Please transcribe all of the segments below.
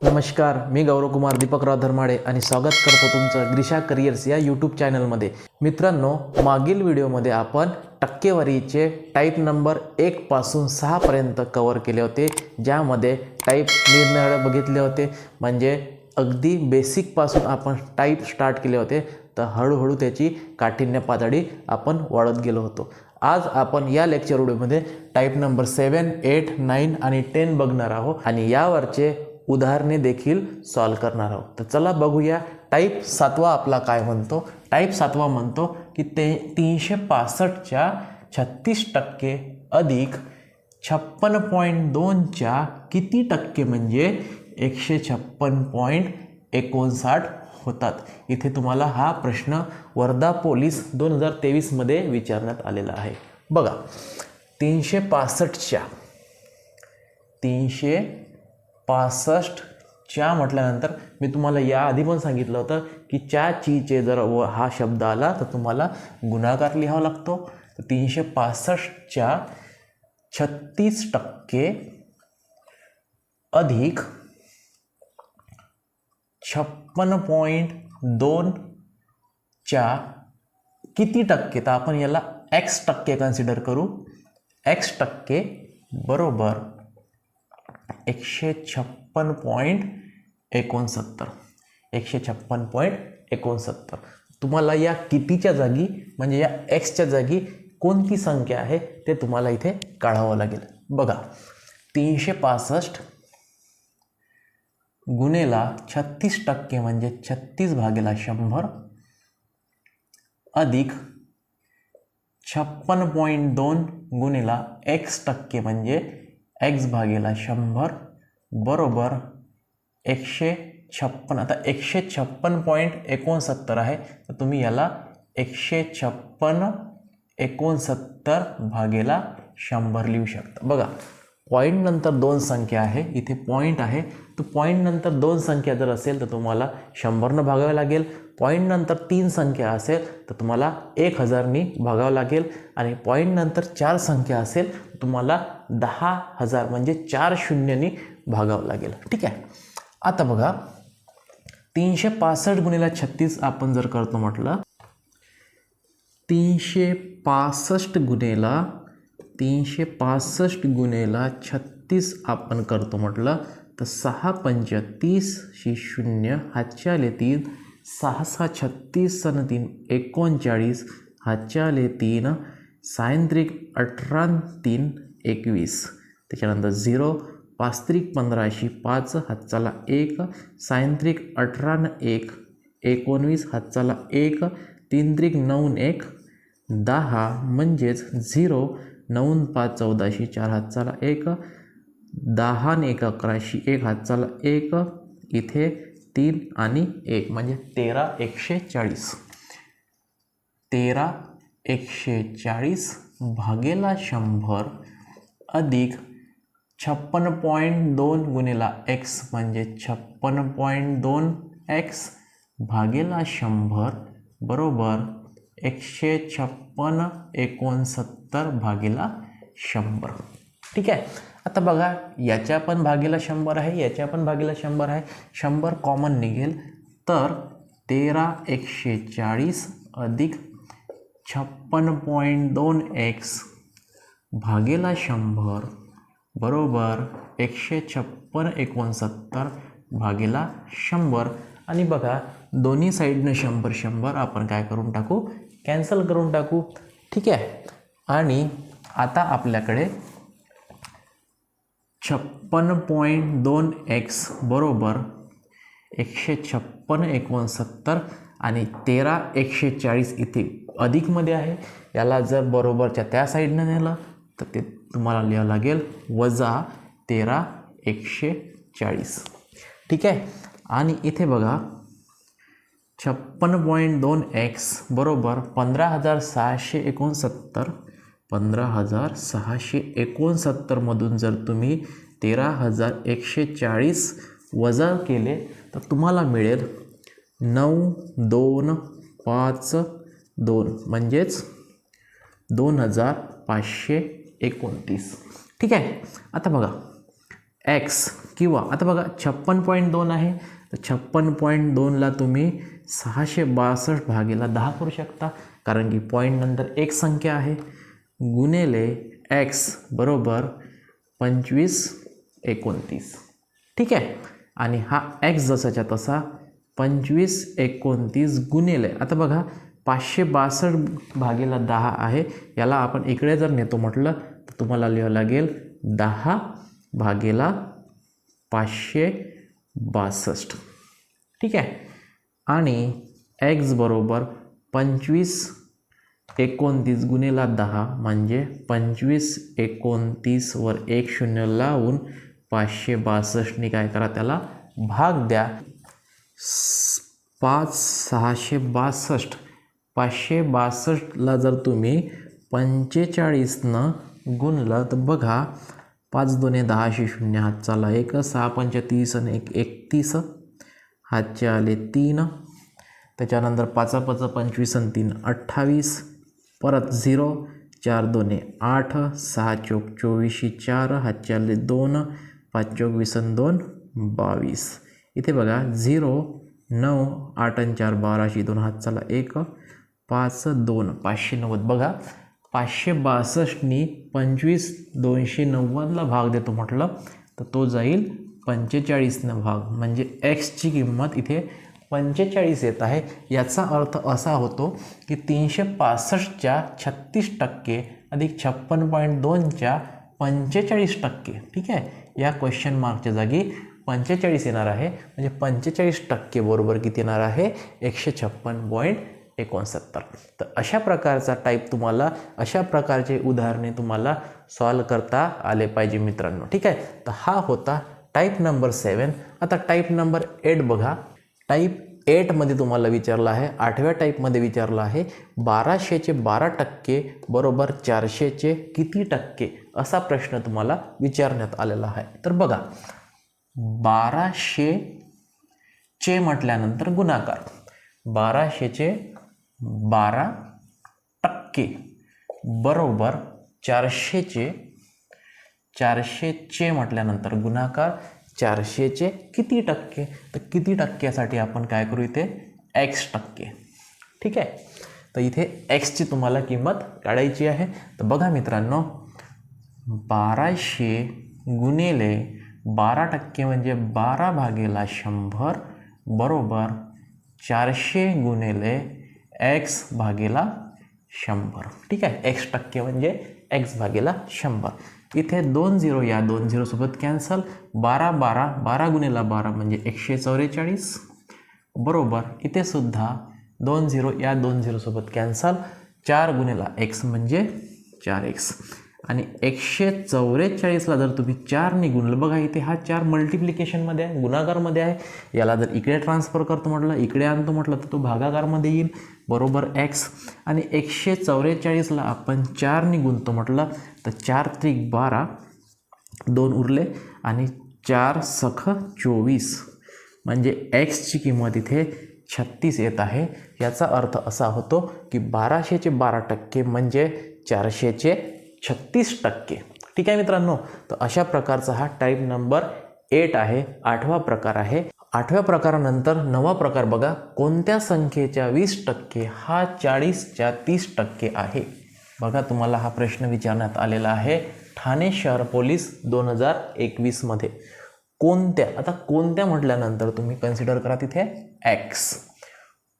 नमस्कार मी गौरवकुमार दीपकराव धर्माडे आणि स्वागत करतो तुमचं ग्रिशा करिअर्स या यूट्यूब चॅनलमध्ये मित्रांनो मागील व्हिडिओमध्ये आपण टक्केवारीचे टाईप नंबर एकपासून सहापर्यंत कवर केले होते ज्यामध्ये टाईप निरनिराळे बघितले होते. म्हणजे अगदी बेसिकपासून आपण टाईप स्टार्ट केले होते तर हळूहळू त्याची काठिण्य पातळी आपण वाढत गेलो होतो. आज आपण या लेक्चर व्हिडिओमध्ये type number seven eight nine आणि टेन बघणार आहोत. आणि यावरचे उदाहरणे देखील सॉल्व करणार आहोत. तर चला बघूया टाईप सातवा आपला काय म्हणतो? टाईप सातवा म्हणतो की ते तीनशे पासष्टच्या छत्तीस टक्के अधिक छप्पन पॉईंट दोनच्या किती टक्के म्हणजे एकशे छप्पन पॉईंट एकोणसाठ होतात. इथे तुम्हाला हा प्रश्न वर्धा पोलीस दोन हजार तेवीसमध्ये विचारण्यात आलेला आहे. बघा तीनशे पासष्टच्या तीनशे पासष्टच्या म्हटल्यानंतर मी तुम्हाला या आधी पण सांगितलं होतं की च्या चीचे जर व हा शब्द आला तर तुम्हाला गुणाकार लिहावा लागतो. तर तीनशे पासष्टच्या छत्तीस टक्के अधिक छप्पन पॉईंट दोनच्या किती टक्के? तर आपण याला एक्स टक्के कन्सिडर करू. एक्स टक्के बरोबर एकशे छप्पन पॉईंट एकोणसत्तर. एकशे छप्पन पॉईंट एकोणसत्तर. तुम्हाला या कितीच्या जागी म्हणजे या एक्सच्या जागी कोणती संख्या आहे ते तुम्हाला इथे काढावं लागेल. बघा तीनशे पासष्ट गुन्हेला छत्तीस टक्के म्हणजे छत्तीस भागेला शंभर अधिक छप्पन पॉईंट दोन गुन्हेला एक्स टक्के म्हणजे एक्स भागेला शंभर बरोबर एकशे छप्पन. आता एकशे छप्पन पॉईंट एकोणसत्तर आहे. तर तुम्ही याला एकशे छप्पन एकोणसत्तर भागेला शंभर लिहू शकता. बघा पॉईंट नंतर दोन संख्या आहे. इथे पॉईंट आहे. तर पॉईंट नंतर दोन संख्या जर असेल तर तुम्हाला शंभरनं भागावं लागेल. पॉईंट नंतर तीन संख्या असेल तर तुम्हाला एक हजारनी भागावं लागेल. आणि पॉईंट नंतर चार संख्या असेल तुम्हाला दहा हजार म्हणजे चार शून्यनी भागावं लागेल. ठीक आहे? आता बघा तीनशे पासष्ट गुणिला छत्तीस आपण जर करतो म्हटलं तीनशे पासष्ट गुन्हेला तीनशे पासष्ट गुन्हेला छत्तीस आपण करतो म्हटलं तर सहा पंच तीसशी शून्य हातच्या आले तीन सहा सहा छत्तीस सन तीन एकोणचाळीस हातच्या तीन सायंत्रिक अठरा तीन एकवीस. त्याच्यानंतर झिरो पास्त्रिक पंधराशे पाच हातचाला एक सायंत्रिक अठरा न एक एकोणवीस हातचाला एक तीन त्रिक नऊ एक दहा म्हणजेच झिरो नऊ पाच चौदाशे चार हातचाला एक दहा एक अकराशे एक हातचाला एक इथे तीन आणि एक म्हणजे तेरा एकशे चाळीस. तेरा एकशे चाळीस भागेला शंभर अधिक छप्पन पॉईंट दोन गुणिला एक्स म्हणजे छप्पन पॉईंट दोन एक्स भागेला शंभर बरोबर एकशे छप्पन एकोणसत्तर भागेला शंभर. ठीक आहे? आता बघा याच्या पण भागेला शंभर आहे याच्या पण भागेला शंभर आहे. शंभर कॉमन निघेल. तर तेरा एकशे चाळीस अधिक छप्पन पॉईंट दोन एक्स भागेला शंभर बरोबर एकशे छप्पन एकोणसत्तर भागेला शंभर. आणि बघा दोन्ही साईडनं शंभर शंभर आपण काय करून टाकू? कॅन्सल करून टाकू. ठीक आहे? आणि आता आपल्याकडे छप्पन पॉईंट दोन एक्स बरोबर एकशे छप्पन एकोणसत्तर आणि तेरा एकशे चाळीस इथे अधिकमध्ये आहे. याला जर बरोबरच्या त्या साईडनं नेलं तर ते तुम्हाला लिहावं लागेल वजा तेरा एकशे चाळीस. ठीक आहे? आणि इथे बघा छप्पन पॉईंट दोन एक्स बरोबर पंधरा हजार सहाशे एकोणसत्तर पंधरा हजार सहाशे एकोणसत्तरमधून जर तुम्ही तेरा हजार एकशे चाळीस वजा केले तर तुम्हाला मिळेल नऊ दोन पाच दोन म्हणजेच दोन हजार पाचशे एकोणतीस. ठीक आहे? आता बघा. एक्स किंवा आता बघा छप्पन पॉईंट दोन आहे. तर छप्पन पॉईंट दोनला तुम्ही सहाशे बासष्ट भागेला दहा करू शकता कारण की पॉईंट नंतर एक संख्या आहे. गुणिले एक्स बरोबर पंचवीस एकोणतीस. ठीक आहे? आणि हा एक्स जसाच्या तसा पंचवीस एकोणतीस गुणिले. आता बघा पाचशे बासष्ट भागेला दहा आहे. याला आपण इकडे जर नेतो म्हटलं तर तुम्हाला लिहावं लागेल दहा भागेला पाचशे बासष्ट. ठीक आहे? आणि एक्स बरोबर पंचवीस एकोणतीस गुणिला दहा म्हणजे पंचवीस एकोणतीसवर एक शून्य लावून पाचशे बासष्टनी काय करा त्याला? भाग द्या. पाच सहाशे बासष्ट. पाचशे बासष्टला जर तुम्ही पंचेचाळीसनं गुणलं तर बघा पाच दोन्ही दहाशे शून्य हात चाला एक सहा पंचतीस आणि एक एकतीस. हातचे आले तीन. त्याच्यानंतर पाचा पाच पंचवीस आणि तीन अठ्ठावीस. परत झिरो चार दोन्ही आठ सहा चोक चोवीसशे चार हातचे दोन पाच चोक वीस दोन बावीस. इथे बघा झिरो नऊ आठ आणि चार बाराशे दोन हात चाला एक पाच दोन पाचशे नव्वद. बघा पाचशे बासष्टनी पंचवीस दोनशे नव्वदला भाग देतो म्हटलं तर तो जाईल पंचेचाळीसनं भाग. म्हणजे एक्सची किंमत इथे पंचेचाळीस येत आहे. याचा अर्थ असा होतो की तीनशे पासष्टच्या छत्तीस टक्के अधिक छप्पन पॉईंट दोनच्या पंचेचाळीस टक्के. ठीक आहे? या क्वेश्चन मार्कच्या जागी पंचेचाळीस येणार आहे. म्हणजे पंचेचाळीस टक्के बरोबर किती येणार आहे? एकशे छप्पन पॉईंट एकोणसत्तर. तर अशा प्रकारचा टाईप तुम्हाला अशा प्रकारचे उदाहरणे तुम्हाला सॉल्व करता आले पाहिजे मित्रांनो. ठीक आहे? तर हा होता टाईप नंबर सेवन आता टाईप नंबर एट बघा. टाईप एटमध्ये तुम्हाला विचारलं आहे आठव्या टाईपमध्ये विचारलं आहे बाराशेचे बारा टक्के बरोबर चारशेचे किती टक्के असा प्रश्न तुम्हाला विचारण्यात आलेला आहे. तर बघा बाराशे चे म्हटल्यानंतर गुणाकार. बाराशेचे बारा टक्के बरोबर चारशेचे चारशेचे म्हटल्यानंतर गुणाकार चारशेचे किती टक्के? तर किती टक्क्यासाठी आपण काय करू इथे? एक्स टक्के. ठीक आहे? तर इथे एक्सची तुम्हाला किंमत काढायची आहे. तर बघा मित्रांनो बाराशे गुणिले बारा टक्के म्हणजे बारा भागेला शंभर बरोबर चारशे गुणिले एक्स भागेला शंभर. ठीक आहे? एक्स टक्के म्हणजे एक्स भागेला शंभर. इथे दोन झिरो या दोन झिरोसोबत कॅन्सल. बारा बारा बारा गुणेला बारा म्हणजे एकशे चौवेचाळीस बरोबर इथेसुद्धा दोन झिरो या दोन झिरोसोबत कॅन्सल. चार गुणेला एक्स म्हणजे चार एक्स. आणि एकशे चौवेचाळीसला जर तुम्ही चारने गुणलं बघा इथे हा चार मल्टिप्लिकेशनमध्ये आहे गुणाकारमध्ये आहे. याला जर इकडे ट्रान्सफर करतो म्हटलं इकडे आणतो म्हटलं तर तो भागाकारमध्ये येईल. बरोबर एक्स आणि एकशे चौवेचाळीसला आपण चारने गुणतो म्हटलं तर चार त्रिक बारा दोन उरले. आणि चार सख चोवीस. म्हणजे एक्सची किंमत इथे छत्तीस येत आहे. याचा अर्थ असा होतो की बाराशेचे बारा टक्के म्हणजे चारशेचे छत्तीस टक्के. ठीक आहे मित्रांनो? तर अशा प्रकारचा हा टाईप नंबर एट आहे आठवा प्रकार आहे. आठव्या प्रकारानंतर नवा प्रकार बघा. कोणत्या संख्येच्या वीस टक्के? हा चाळीसच्या तीस टक्के आहे. बघा तुम्हाला हा प्रश्न विचारण्यात आलेला आहे. ठाणे शहर पोलीस दोन हजार एकवीसमध्ये कोणत्या? आता कोणत्या म्हटल्यानंतर तुम्ही कन्सिडर करा तिथे एक्स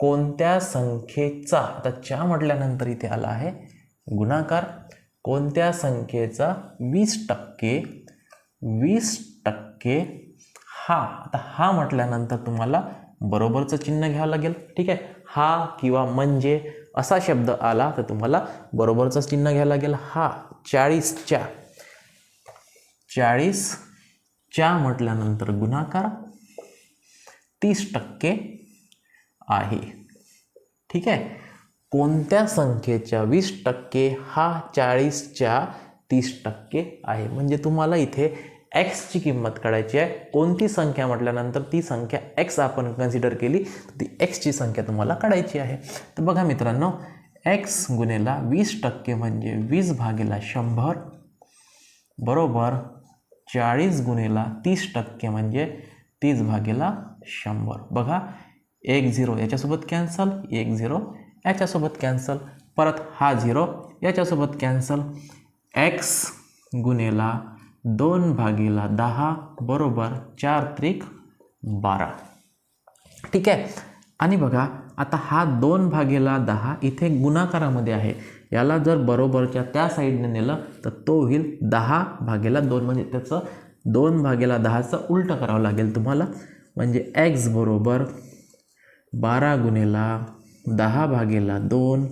कोणत्या संख्येचा? आता च्या म्हटल्यानंतर इथे आला आहे गुणाकार. कोणत्या संख्येचा वीस टक्के वीस टक्के हा. आता हा म्हटल्यानंतर तुम्हाला बरोबरचं चिन्ह घ्यावं लागेल. ठीक आहे? हा किंवा म्हणजे असा शब्द आला तर तुम्हाला बरोबरचं चिन्ह घ्यावं लागेल. हा चाळीसच्या. चाळीसच्या म्हटल्यानंतर गुणाकार तीस टक्के आहे. ठीक आहे? कोणत्या संख्येच्या वीस टक्के हा चाळीसच्या तीस टक्के आहे? म्हणजे तुम्हाला इथे एक्सची किंमत काढायची आहे. कोणती संख्या म्हटल्यानंतर ती संख्या एक्स आपण कन्सिडर केली तर ती एक्सची संख्या तुम्हाला काढायची आहे. तर बघा मित्रांनो एक्स गुणेला वीस टक्के म्हणजे वीस भागेला शंभर बरोबर चाळीस गुणेला तीस टक्के म्हणजे तीस भागेला शंभर. बघा एक झिरो याच्यासोबत कॅन्सल एक झिरो याच्यासोबत कॅन्सल परत हा झिरो याच्यासोबत कॅन्सल एक्स गुणेला दोन भागीला दहा बरोबर चार त्रिक बारा. ठीक आहे? आणि बघा आता हा दोन भागेला दहा इथे गुणाकारामध्ये आहे. याला जर बरोबरच्या त्या साईडने नेलं तर तो होईल दहा भागेला दोन. म्हणजे त्याचं दोन भागेला दहाचं उलटं करावं लागेल तुम्हाला. म्हणजे एक्स बरोबर बारा गुणेला दहा भागेला दोन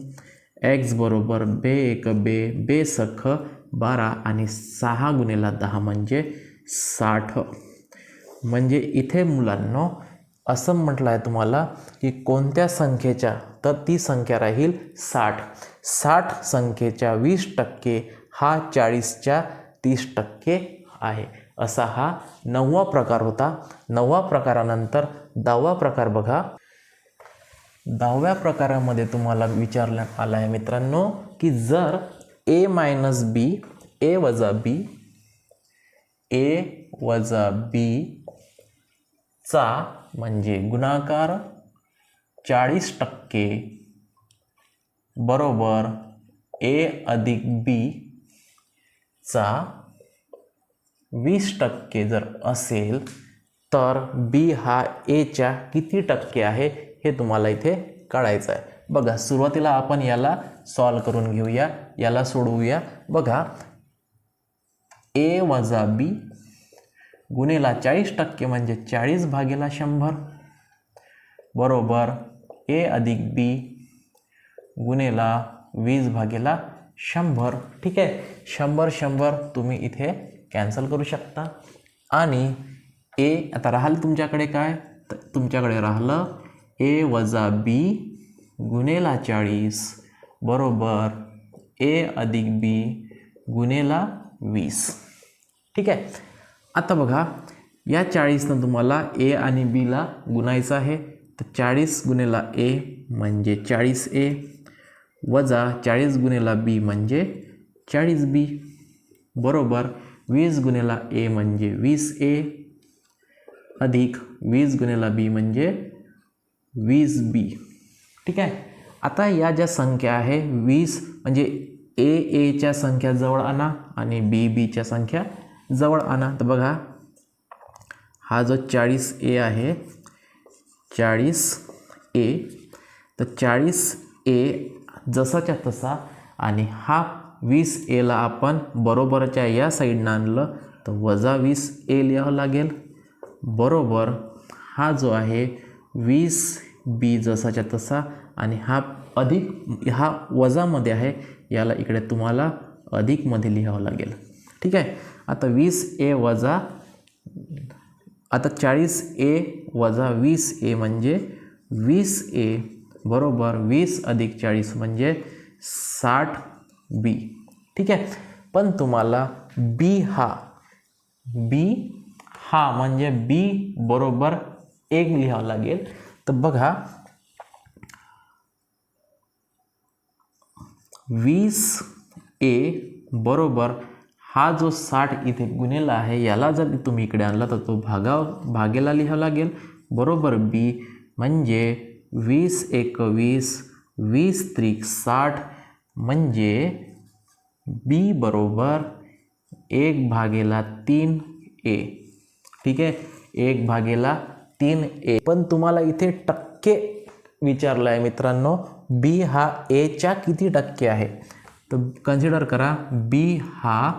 एक्स बरोबर बे एक बे बे सख बारा आणि सहा गुणेला दहा म्हणजे साठ. म्हणजे इथे मुलांनो असं म्हटलं आहे तुम्हाला की कोणत्या संख्येच्या तर ती संख्या राहील साठ. साठ संख्येच्या वीस टक्के हा चाळीसच्या तीस टक्के आहे. असा हा नववा प्रकार होता. नववा प्रकारानंतर दहावा प्रकार बघा. दहाव्या प्रकारामध्ये तुम्हाला विचारण्यात आला आहे मित्रांनो की जर ए मायनस बी ए वजा बी ए वजा बी चा म्हणजे गुणाकार चाळीस टक्के बरोबर ए अधिक बी चा वीस टक्के जर असेल तर बी हा एच्या किती टक्के आहे? हे तुम्हाला इथे काढायचं आहे. बघा सुरुवातीला आपण याला सॉल्व करून घेऊया याला सोडवूया. बघा ए वजा बी गुणेला चाळीस टक्के म्हणजे चाळीस भागेला शंभर. बरोबर ए अधिक बी गुणेला वीस भागेला शंभर. ठीक आहे? शंभर शंभर तुम्ही इथे कॅन्सल करू शकता. आणि ए आता राहिलं तुमच्याकडे काय? तर तुमच्याकडे राहिलं ए वजा बी गुन्हेला चाळीस बरोबर ए अधिक बी गुणेला वीस. ठीक आहे? आता बघा या चाळीसनं तुम्हाला ए आणि बीला गुणायचं आहे. तर चाळीस गुणेला ए म्हणजे चाळीस ए वजा चाळीस गुणेला बी म्हणजे चाळीस बी. बरोबर वीस गुन्हेला ए म्हणजे वीस ए अधिक वीस गुन्हेला बी म्हणजे वीस बी. ठीक आहे? आता या ज्या संख्या आहे वीस म्हणजे ए एच्या संख्या जवळ आणा आणि बी बीच्या संख्या जवळ आणा. तर बघा हा जो चाळीस ए आहे चाळीस ए तर चाळीस ए जसाच्या तसा आणि हा वीस एला आपण बरोबरच्या या साईडनं आणलं तर वजा वीस ए लिहावं लागेल. बरोबर हा जो आहे वीस बी जसाच्या तसा आणि हा अधिक हा वजामध्ये आहे याला इकडे तुम्हाला अधिकमध्ये लिहावं लागेल. ठीक आहे? आता वीस ए वजा आता चाळीस ए वजा वीस ए म्हणजे वीस ए बरोबर वीस अधिक चाळीस म्हणजे साठ बी. ठीक आहे? पण तुम्हाला बी हा बी हा म्हणजे बी बरोबर एक लिहावं लागेल. तर बघा वीस ए बरोबर हा जो साठ इथे गुन्हेला आहे याला जर तुम्ही इकडे आणला तर तो भागा भागेला लिहावं लागेल. बरोबर बी म्हणजे वीस एक वीस वीस त्रिक साठ म्हणजे बी बरोबर एक भागेला तीन ए. ठीक आहे? एक भागेला तीन ए. पण तुम्हाला इथे टक्के विचारलं आहे मित्रांनो बी हा एच्या किती टक्के आहे? तर कन्सिडर करा बी हा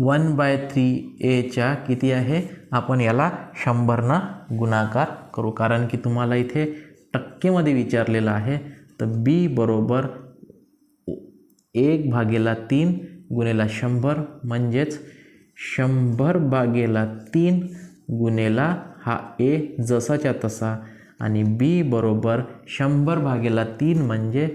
वन बाय थ्री एच्या किती आहे? आपण याला शंभरनं गुणाकार करू. कारण की तुम्हाला इथे टक्केमध्ये विचारलेलं आहे. तर बी बरोबर एक भागेला तीन गुणेला शंभर. म्हणजेच शंभर भागेला तीन गुणेला हा ए जसाच्या तसा आणि बी बरोबर शंभर भागेला तीन म्हणजे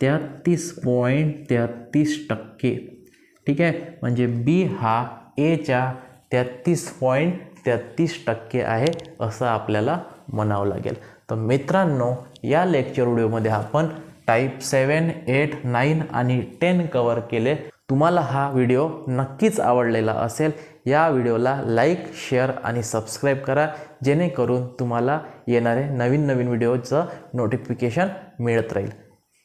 तेहत्तीस पॉईंट तेहत्तीस टक्के. ठीक आहे? म्हणजे बी हा एच्या तेहत्तीस पॉईंट तेहत्तीस टक्के आहे असं आपल्याला म्हणावं लागेल. तर मित्रांनो या लेक्चर व्हिडिओमध्ये आपण टाईप सेवन एट नाईन आणि टेन कवर केले. तुम्हाला हा व्हिडिओ नक्कीच आवडलेला असेल. या व्हिडिओला लाईक शेअर आणि सबस्क्राईब करा जेणेकरून तुम्हाला येणारे नवीन नवीन व्हिडिओचं नोटिफिकेशन मिळत राहील.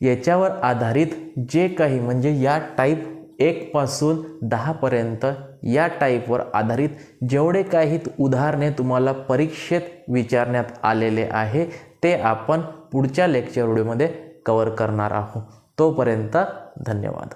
याच्यावर आधारित जे काही म्हणजे या टाईप एकपासून दहापर्यंत या टाईपवर आधारित जेवढे काही उदाहरणे तुम्हाला परीक्षेत विचारण्यात आलेले आहे ते आपण पुढच्या लेक्चर व्हिडिओमध्ये कवर करणार आहोत. तोपर्यंत धन्यवाद.